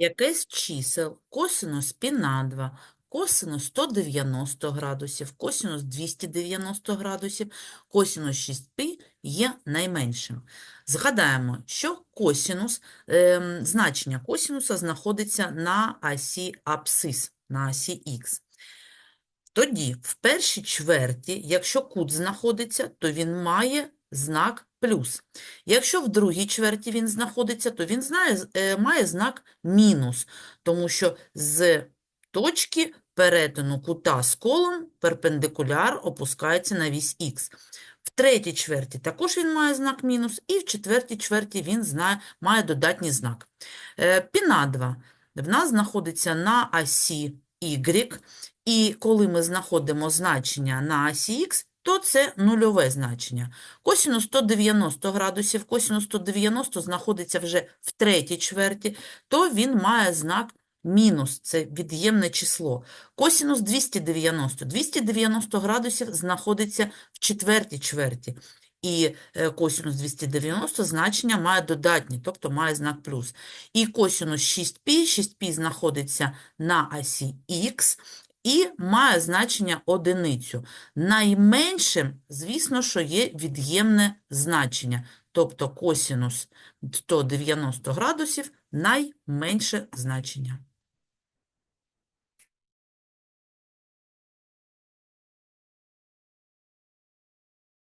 якесь чисел, косинус пі на 2, косинус 190 градусів, косинус 290 градусів, косинус 6π є найменшим. Згадаємо, що косинус, ем, значення косинуса знаходиться на осі абсцис, на осі х. Тоді в першій чверті, якщо кут знаходиться, то він має знак плюс. Якщо в другій чверті він знаходиться, то він знає, е, має знак мінус, тому що з точки перетину кута з колом перпендикуляр опускається на вісь х. В третій чверті також він має знак мінус, і в четвертій чверті він знає, має додатній знак. Е, Піна 2 в нас знаходиться на осі y, і коли ми знаходимо значення на осі х, то це нульове значення. Косінус 190 градусів, косінус 190 знаходиться вже в третій чверті, то він має знак мінус, це від'ємне число. Косінус 290, 290 градусів знаходиться в четвертій чверті. І е, косінус 290 значення має додатні, тобто має знак плюс. І косінус 6π, 6π знаходиться на осі х, і має значення одиницю. Найменшим, звісно, що є від'ємне значення, тобто косінус 190 градусів найменше значення.